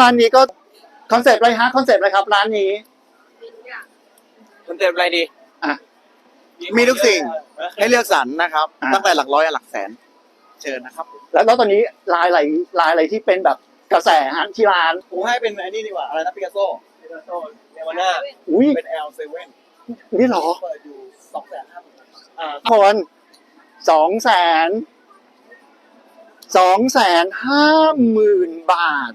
ร้านนี้ก็คอนเซปต์อะไรฮะคอนเซปต์อะไรครับ ร้านนี้คุณเต็มอะไรดีอะ มีทุกสิ่งให้เลือกสรรนะครับ อะ ตั้งแต่หลักร้อยหลักแสน เชิญนะครับแล้วแล้วตอนนี้ลายอะไรลายอะไรที่เป็นแบบกระแสฮะที่ร้าน ผมให้เป็นไอ้นี่ดีกว่า อะไรนะปิกัสโซเนวาน่าอุ้ยเป็น L7 นี่เหรอเปิดอยู่สองแสนห้าหมื่นอ่าคนสองแสน สองแสนห้าหมื่นบาท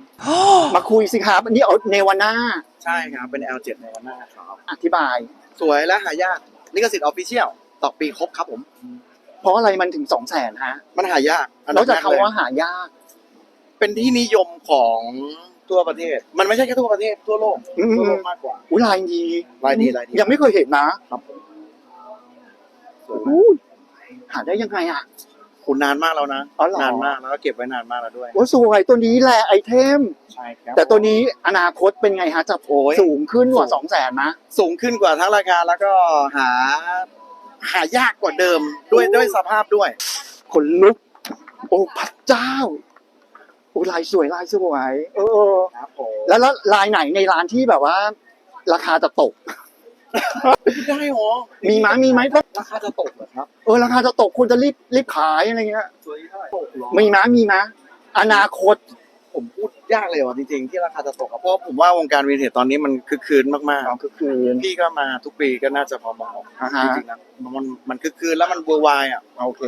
มาคุยสิครับ อันนี้เอาเนวาน่าใช่ครับ เป็น L7 ในวันหน้าครับ อธิบาย สวยและหายากลิขสิทธิ์ออฟฟิเชียลต่อปีครบครับผม เพราะอะไรมันถึงสองแสนฮะมันหายากอันนดัอบกจากแรกเลยคำว่าหายาก เป็นที่นิยมของทั่วประเทศ มันไม่ใช่แค่ทั่วประเทศทั่วโลกอืม ทั่วโลกมากกว่า อุ้ยลายดีลายดีลายดี ยังไม่เคยเห็นนะครับผมสวยมากอู้หาได้ยังไงอะ คุณนานมากแล้วนะอ๋อเหรอ นานมากแล้วก็เก็บไว้นานมากแล้วด้วยโอ้สวยตัวนี้แหละไอเทม ใช่ครับแต่ตัวนี้อนาคตเป็นไงฮะจะโอ้ยสูงขึ้นกว่าสองแสนนะ สูงขึ้นกว่าทั้งราคาแล้วก็หา หายากกว่าเดิมด้วยด้วยสภาพด้วย ขนลุก โอ้พระเจ้า โอ้ลายสวยลายสวย เออ ครับผมแล้วแล้วลายไหนในร้านที่แบบว่า ราคาจะตก ได้หรอมีไหมมีไหมราคาจะตกเหรอครับเออราคาจะตกควรจะรีบรีบขายอะไรเงี้ยสวยเท่าไหร่ตกเหรอมีไหมมีไหมอนาคตผมพูดยากเลยว่ะจริงๆที่ราคาจะตกอะเพราะผมว่าวงการวินเทจตอนนี้มันคือคืนมากอ๋อก็คือๆพี่ก็มาทุกปีก็น่าจะพอมองอ่าจฮะริงๆนะมันมันคือคืนแล้วมันเวอร์ไวอะโอเค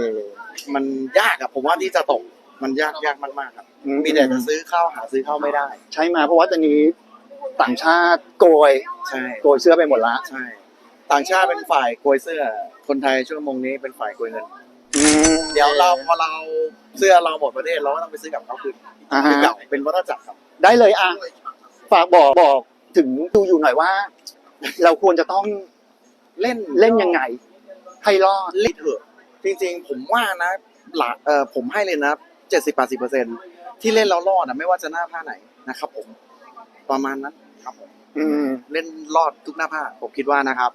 มันยากอะผมว่าที่จะตกมันยากยากมากๆครับมีแต่จะซื้อเข้าหาซื้อเข้าไม่ได้ ใช่ไหมเพราะว่าตอนนี้ ต่างชาติโกยใช่โกยเสื้อไปหมดละใช่ ต่างชาติเป็นฝ่ายโกยเสื้อ คนไทยช่วโมงนี้เป็นฝ่ายโกยเงินเดี๋ยวเราพอเราเสื้อเราหมดประเทศเราก็ต้องไปซื้อกับเขาคืนอ่าคือฮะเก่าเป็นวัฏจักรครับ ได้เลยอะฝากบอกบอกถึงดูอยู่หน่อยว่า เราควรจะต้องเล่นเล่นยังไงให้รอดเล่นเถอะจริงๆ ผมว่านะหลักเอ่อผมให้เลยนะเจ็ดสิบแปดสิบเปอร์เซ็นที่เล่นแล้วรอดอะไม่ว่าจะหน้าผ้าไหนนะครับผมประมาณนั้น ครับผม อืม เล่นรอดทุกหน้าผ้าผมคิดว่านะครับ